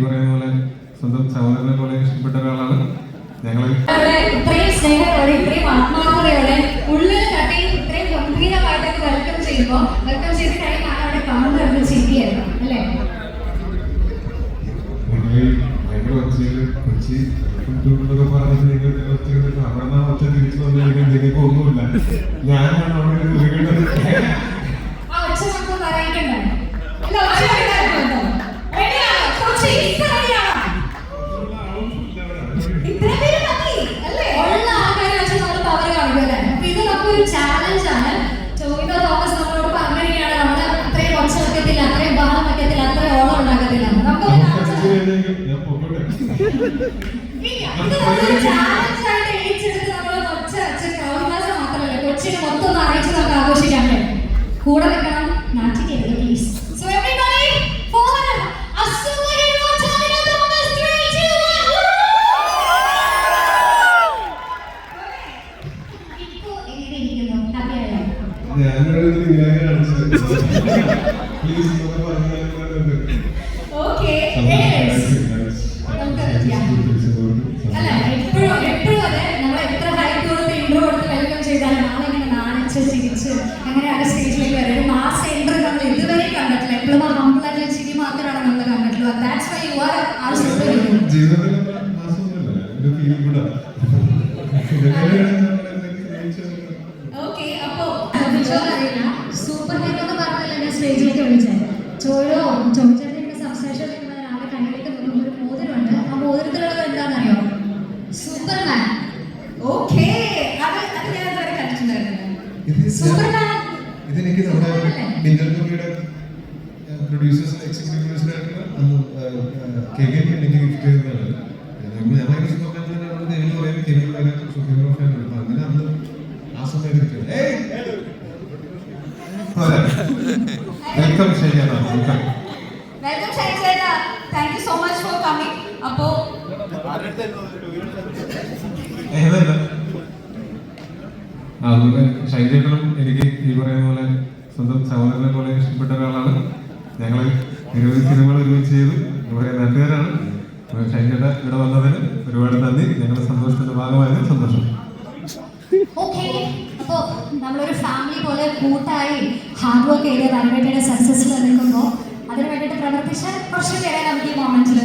സ്വന്തം സഹോദരനെ പോലെ ഇഷ്ടപ്പെട്ട ഒരാളാണ് ഞങ്ങൾ ഇത്രയും സ്നേഹത്തോടെ ഇത്രയും ആത്മാർത്ഥതയോടെ ഉള്ളിൽ തട്ടി ഇത്രയും ഗംഭീരമായിട്ടൊക്കെ വെൽക്കം ചെയ്യുമ്പോൾ വെൽക്കം ചെയ്ത് കഴിയുമ്പോൾ അവിടെ കാണുന്നത് ചിരിയായിരുന്നു അല്ലേ? ഭയങ്കര കൊച്ചി എന്നൊക്കെ പറഞ്ഞിട്ട് നിങ്ങൾ കൂടെ നിൽക്കണം നാട്ടിലേക്ക് please so everybody for a superhero Tavina സ്റ്റേജിലേക്ക് ഒരു മാസ് എൻട്രി നമ്മൾ ഇതുവരെ കണ്ടിട്ടില്ല. എപ്പോഴും ആയിട്ടുള്ള ചിരി മാത്രമാണ് നമ്മൾ കണ്ടിട്ടുള്ളത്. That's why you are are super ഒരു ഫീൽ കൂടെ. ഓക്കെ അപ്പോ സൂപ്പർ ഹീറോ എന്ന് പറഞ്ഞാൽ എന്നെ സ്റ്റേജിലേക്ക് വിളിച്ചത്. ചോയോ ചോദിച്ചതിന്റെ എന്റെ സംസാരിച്ചു ഒരാളെ കണ്ണിലേക്ക് നോക്കുമ്പോൾ ഒരു മോതിരമുണ്ട്. ആ മോതിരത്തിലുള്ളത് എന്താണെന്നറിയോ? സൂപ്പർമാൻ ഓക്കെ അത് അത് ഞാൻ ഇതുവരെ കണ്ടിട്ടുണ്ടായിരുന്നു സൂപ്പർമാൻ ഇതെനിക്ക് നമ്മുടെ മിന്നൽ മൂവിയുടെ പ്രൊഡ്യൂസേഴ്സ് എക്സിക്യൂട്ടീവ് പ്രൊഡ്യൂസറായിട്ടുള്ള കെ കെ പി എനിക്ക് ഗിഫ്റ്റ് ചെയ്തതാണ്. ഞങ്ങൾ ഞാൻ ഭയങ്കര സൂപ്പർ തന്നെ നമ്മൾ നേരിൽ പറയാൻ കെ കെ വരെ സൂപ്പർ ഫാൻ അങ്ങനെ അന്ന് ആ സമയത്ത് വെൽക്കം ശരിയാണ് welcome welcome thank you so much for coming അപ്പോ അതുപോലെ ഷൈജേട്ടനും എനിക്ക് ഈ പറയുന്ന സ്വന്തം സഹോദരനെ പോലെ ഇഷ്ടപ്പെട്ട ഒരാളാണ്. ഞങ്ങൾ നിരവധി സിനിമകൾ ഒരുമിച്ച് ചെയ്തു. വളരെ നാട്ടുകാരാണ്. ഷൈജേട്ട ഇവിടെ വന്നതിന് ഒരുപാട് നന്ദി. ഞങ്ങളുടെ സന്തോഷത്തിന്റെ ഭാഗമായതിന് സന്തോഷം. അപ്പോ നമ്മളൊരു ഫാമിലി പോലെ കൂട്ടായി ഹാർഡ് വർക്ക് ചെയ്ത് അതിനുവേണ്ടിയുടെ സക്സസ്സിൽ നിൽക്കുമ്പോൾ അതിനു വേണ്ടിയിട്ട് പ്രവർത്തിച്ച കുറച്ച് പേരെ നമുക്ക് ഈ മൊമെന്റിൽ